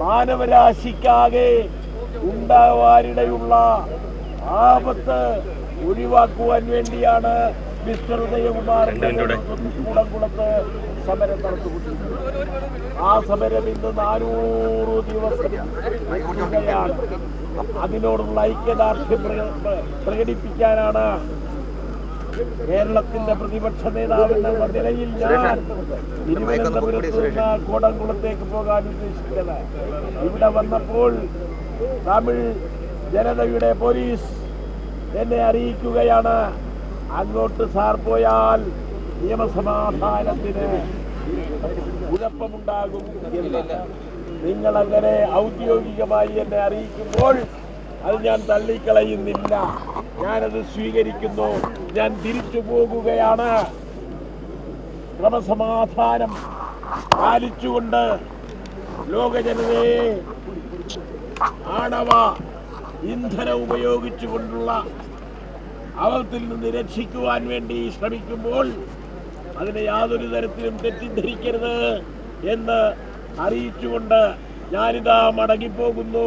മാനവരാശിക്കാകെ ഉണ്ടാവാനിടയുള്ള ആപത്ത് ഒഴിവാക്കുവാൻ വേണ്ടിയാണ് മിസ്റ്റർ ഉദയകുമാറിന്റെ കുളംകുളത്ത് സമരം നടത്തുകൊണ്ടിരിക്കുന്നത് ആ സമരം ഇന്ന് നാനൂറ് ദിവസം അതിനോടുള്ള ഐക്യദാർഢ്യം പ്രകടിപ്പിക്കാനാണ് കേരളത്തിന്റെ പ്രതിപക്ഷ നേതാവെന്ന നിലയിൽ ഞാൻ തിരുവനന്തപുരത്ത് നിന്ന് കോടംകുളത്തേക്ക് പോകാൻ ഉദ്ദേശിക്കുന്നത് ഇവിടെ വന്നപ്പോൾ തമിഴ് ജനതയുടെ പോലീസ് എന്നെ അറിയിക്കുകയാണ്. അങ്ങോട്ട് സാർ പോയാൽ നിയമസമാധാനത്തിന് കുഴപ്പമുണ്ടാകും എന്ന്. നിങ്ങൾ അങ്ങനെ ഔദ്യോഗികമായി എന്നെ അറിയിക്കുമ്പോൾ അത് ഞാൻ തള്ളിക്കളയുന്നില്ല. ഞാനത് സ്വീകരിക്കുന്നു. ഞാൻ തിരിച്ചു പോകുകയാണ്. ക്രമസമാധാനം പാലിച്ചുകൊണ്ട് ലോകജനതയെ ആണവ ഇന്ധനം ഉപയോഗിച്ചുകൊണ്ടുള്ള അവത്തിൽ നിന്ന് രക്ഷിക്കുവാൻ വേണ്ടി ശ്രമിക്കുമ്പോൾ അതിനെ യാതൊരു തരത്തിലും തെറ്റിദ്ധരിക്കരുത് എന്ന് അറിയിച്ചുകൊണ്ട് ഞാനിതാ മടങ്ങിപ്പോകുന്നു.